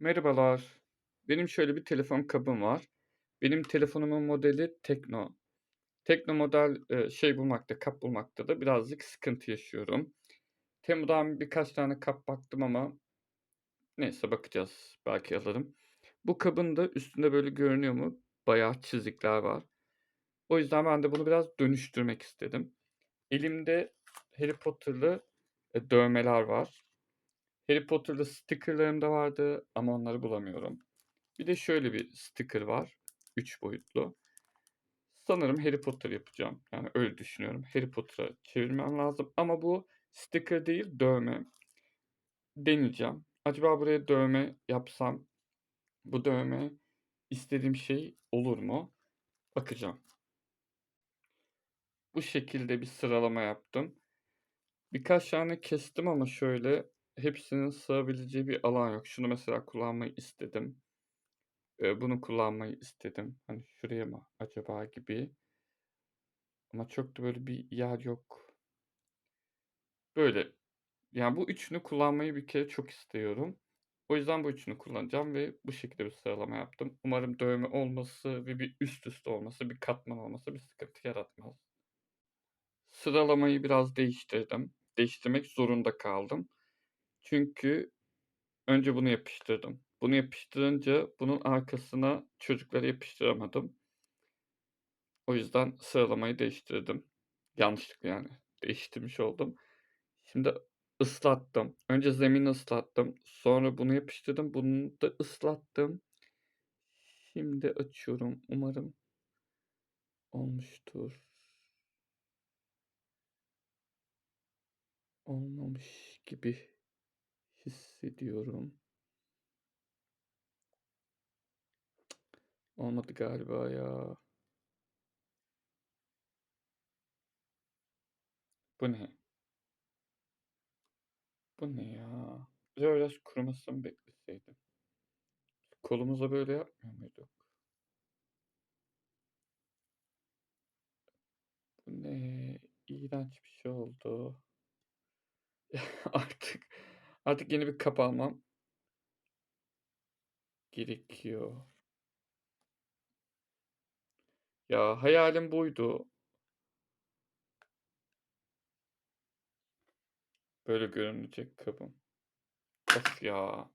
Merhabalar. Benim şöyle bir telefon kabım var. Benim telefonumun modeli Tecno. Tecno model, eee, şey bulmakta, kap bulmakta da birazcık sıkıntı yaşıyorum. Temu'dan birkaç tane kap baktım ama neyse bakacağız, belki alırım. Bu kabın da üstünde böyle görünüyor mu? Bayağı çizikler var. O yüzden ben de bunu biraz dönüştürmek istedim. Elimde Harry Potter'lı, eee, dövmeler var. Harry Potter'lı sticker'larım da vardı ama onları bulamıyorum. Bir de şöyle bir sticker var, 3 boyutlu. Sanırım Harry Potter yapacağım. Yani öyle düşünüyorum. Harry Potter'a çevirmem lazım ama bu sticker değil, dövme. Deneyeceğim. Acaba buraya dövme yapsam, bu dövme istediğim şey olur mu? Bakacağım. Bu şekilde bir sıralama yaptım. Birkaç tane kestim ama şöyle hepsinin sığabileceği bir alan yok. Şunu mesela kullanmayı istedim. Eee, bunu kullanmayı istedim. Hani şuraya mı acaba gibi. Ama çok da böyle bir yer yok. Böyle. Yani bu üçünü kullanmayı bir kere çok istiyorum. O yüzden bu üçünü kullanacağım ve bu şekilde bir sıralama yaptım. Umarım dövme olması ve bir üst üste olması, bir katman olması bir sıkıntı yaratmaz. Sıralamayı biraz değiştirdim. Değiştirmek zorunda kaldım. Çünkü önce bunu yapıştırdım. Bunu yapıştırınca bunun arkasına çocukları yapıştıramadım. O yüzden sıralamayı değiştirdim. Yanlışlıkla yani değiştirmiş oldum. Şimdi ıslattım. Önce zemini ıslattım. Sonra bunu yapıştırdım. Bunu da ıslattım. Şimdi açıyorum. Umarım olmuştur. Olmamış gibi hissediyorum. Olmadı galiba ya. Bu ne? Bu ne ya? Biraz biraz kurumasını bekleseydim. Kolumuza böyle yapmıyor muyduk? Bu ne? İğrenç bir şey oldu. Artık artık yeni bir kap almam gerekiyor. Ya hayalim buydu. Böyle görünecek kabım. Of ya.